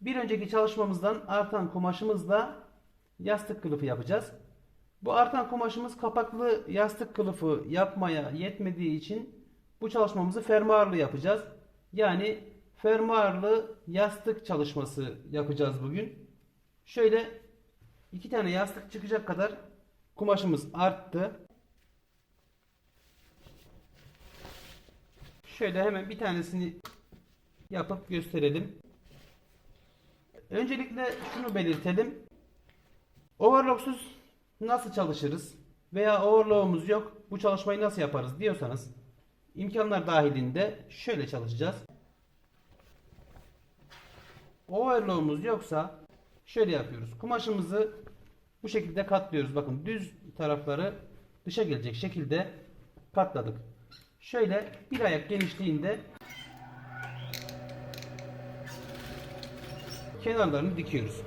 Bir önceki çalışmamızdan artan kumaşımızla yastık kılıfı yapacağız. Bu artan kumaşımız kapaklı yastık kılıfı yapmaya yetmediği için bu çalışmamızı fermuarlı yapacağız. Yani fermuarlı yastık çalışması yapacağız bugün. Şöyle iki tane yastık çıkacak kadar kumaşımız arttı. Şöyle hemen bir tanesini yapıp gösterelim. Öncelikle şunu belirtelim. Overlocksuz nasıl çalışırız veya overlock'umuz yok bu çalışmayı nasıl yaparız diyorsanız imkanlar dahilinde şöyle çalışacağız. Overlock'umuz yoksa şöyle yapıyoruz. Kumaşımızı bu şekilde katlıyoruz. Bakın düz tarafları dışa gelecek şekilde katladık. Şöyle bir ayak genişliğinde kenarlarını dikiyoruz.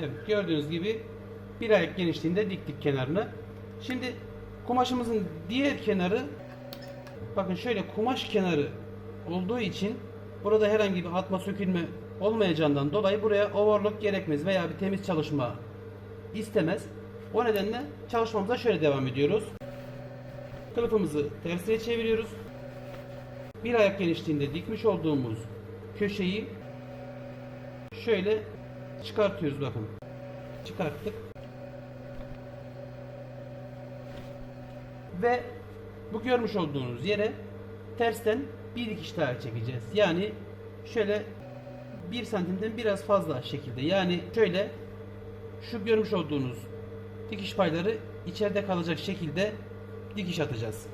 Evet gördüğünüz gibi bir ayak genişliğinde diktik kenarını. Şimdi kumaşımızın diğer kenarı bakın şöyle kumaş kenarı olduğu için burada herhangi bir atma sökülme olmayacağından dolayı buraya overlock gerekmez veya bir temiz çalışma istemez. O nedenle çalışmamıza şöyle devam ediyoruz. Kılıfımızı tersine çeviriyoruz. Bir ayak genişliğinde dikmiş olduğumuz köşeyi şöyle çıkartıyoruz bakın. Çıkarttık. Ve bu görmüş olduğunuz yere tersten bir dikiş daha çekeceğiz. Yani şöyle bir santimden biraz fazla şekilde. Yani şöyle şu görmüş olduğunuz dikiş payları içeride kalacak şekilde dikiş atacağız.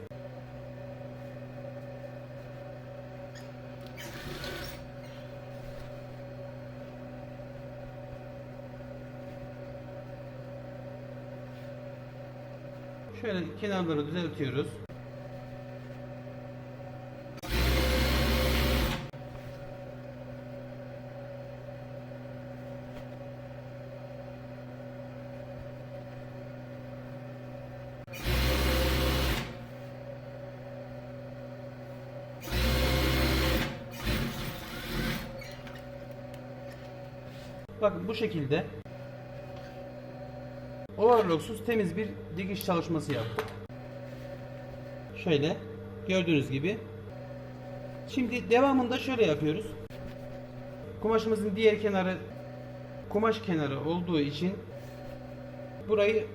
Şöyle kenarları düzeltiyoruz. Bakın bu şekilde overlocksuz temiz bir dikiş çalışması yaptık. Şöyle gördüğünüz gibi. Şimdi devamında şöyle yapıyoruz. Kumaşımızın diğer kenarı kumaş kenarı olduğu için burayı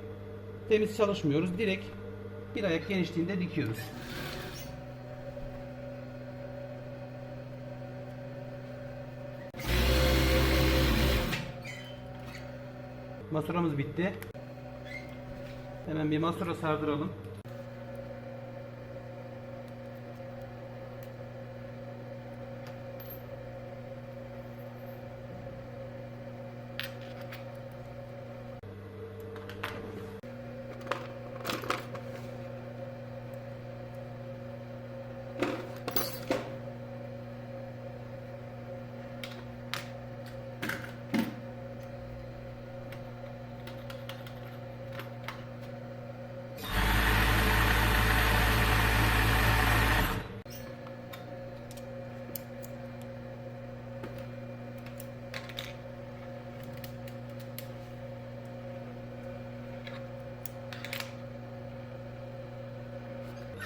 temiz çalışmıyoruz. Direkt bir ayak genişliğinde dikiyoruz. Masuramız bitti. Hemen bir masura sardıralım.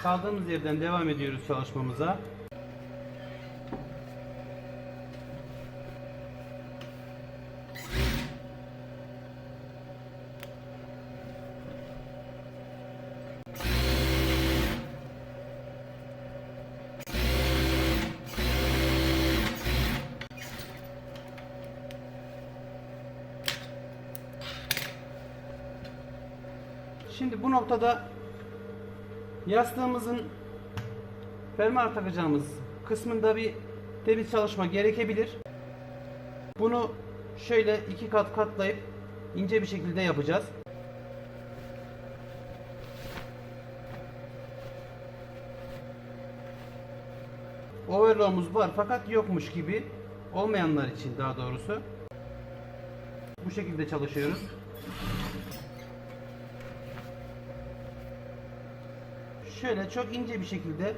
Kaldığımız yerden devam ediyoruz çalışmamıza. Şimdi bu noktada yastığımızın fermuar takacağımız kısmında bir temiz çalışma gerekebilir. Bunu şöyle iki kat katlayıp ince bir şekilde yapacağız. Overlock'umuz var fakat yokmuş gibi olmayanlar için daha doğrusu bu şekilde çalışıyoruz. Şöyle çok ince bir şekilde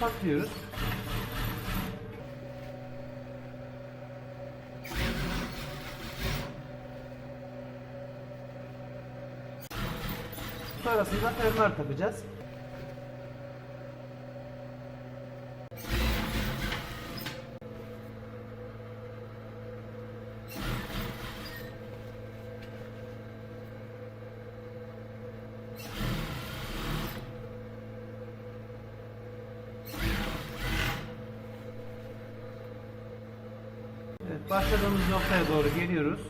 katlıyoruz. Sonrasında fermuar takacağız. Evet, başladığımız noktaya doğru geliyoruz.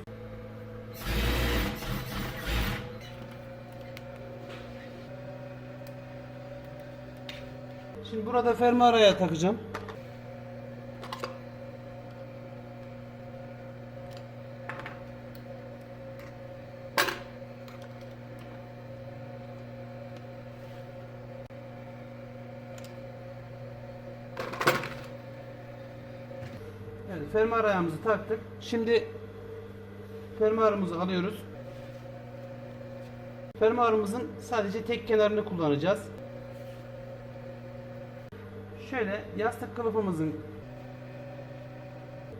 Şimdi burada fermuaraya takacağım. Evet, fermuar ayağımızı taktık. Şimdi fermuarımızı alıyoruz. Fermuarımızın sadece tek kenarını kullanacağız. Şöyle yastık kılıfımızın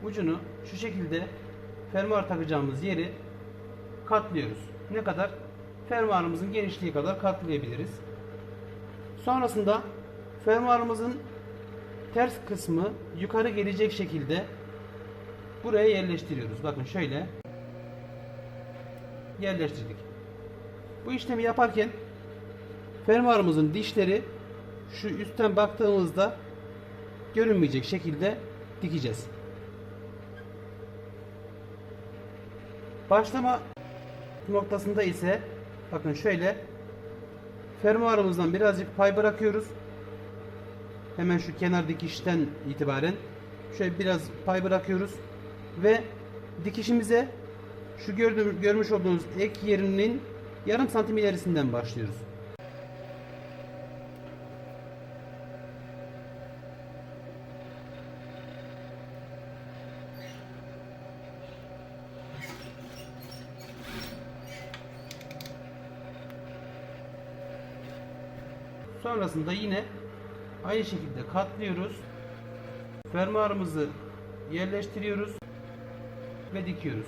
ucunu şu şekilde fermuar takacağımız yeri katlıyoruz. Ne kadar? Fermuarımızın genişliği kadar katlayabiliriz. Sonrasında fermuarımızın ters kısmı yukarı gelecek şekilde buraya yerleştiriyoruz. Bakın şöyle yerleştirdik. Bu işlemi yaparken fermuarımızın dişleri şu üstten baktığımızda görünmeyecek şekilde dikeceğiz. Başlama noktasında ise bakın şöyle fermuarımızdan birazcık pay bırakıyoruz. Hemen şu kenar dikişten itibaren şöyle biraz pay bırakıyoruz ve dikişimize şu gördüğümüz, görmüş olduğunuz ek yerinin yarım santim ilerisinden başlıyoruz. Sonrasında yine aynı şekilde katlıyoruz. Fermuarımızı yerleştiriyoruz ve dikiyoruz.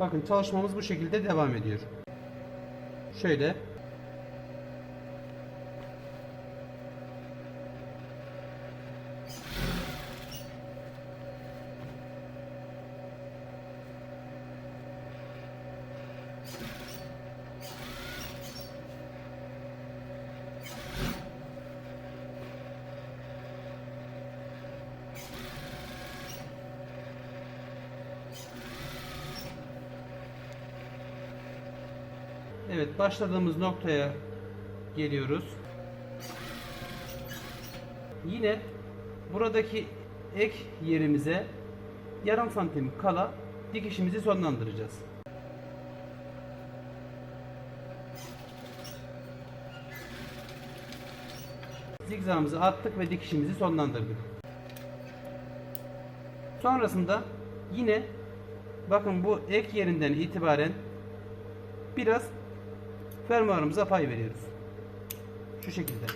Bakın çalışmamız bu şekilde devam ediyor. Şöyle Evet başladığımız noktaya geliyoruz. Yine buradaki ek yerimize yarım santim kala dikişimizi sonlandıracağız. Zigzagımızı attık ve dikişimizi sonlandırdık. Sonrasında yine bakın bu ek yerinden itibaren biraz fermuarımıza pay veriyoruz. Şu şekilde.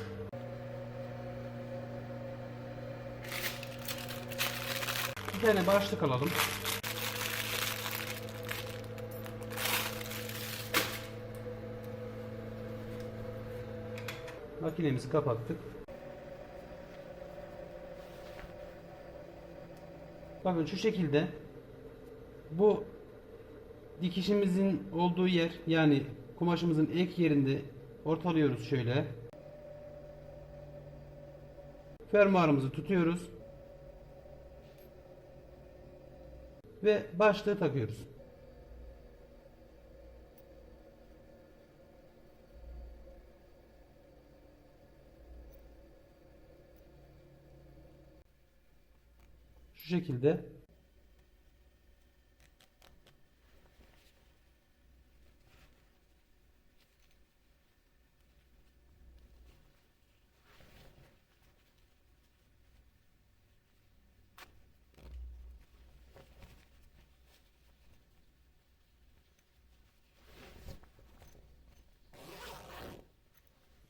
Bir tane başlık alalım. Makinemizi kapattık. Bakın şu şekilde bu dikişimizin olduğu yer yani kumaşımızın ek yerinde ortalıyoruz şöyle. Fermuarımızı tutuyoruz. Ve başlığı takıyoruz. Şu şekilde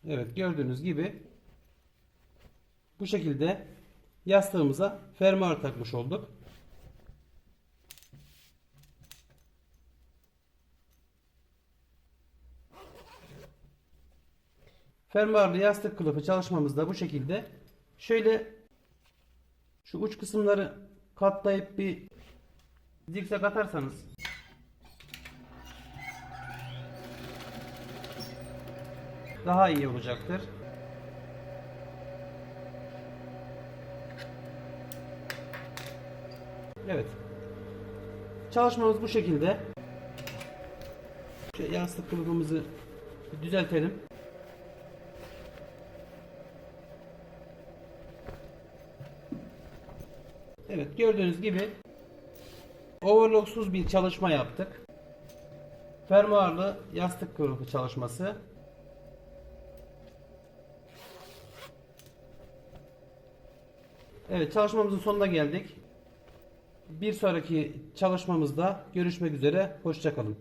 Evet gördüğünüz gibi bu şekilde yastığımıza fermuar takmış olduk. Fermuarlı yastık kılıfı çalışmamız da bu şekilde. Şöyle şu uç kısımları katlayıp bir zikzak atarsanız daha iyi olacaktır. Evet. Çalışmamız bu şekilde. Şöyle yastık kılıfımızı düzeltelim. Evet gördüğünüz gibi overlocksuz bir çalışma yaptık. Fermuarlı yastık kılıfı çalışması. Evet çalışmamızın sonuna geldik. Bir sonraki çalışmamızda görüşmek üzere. Hoşçakalın.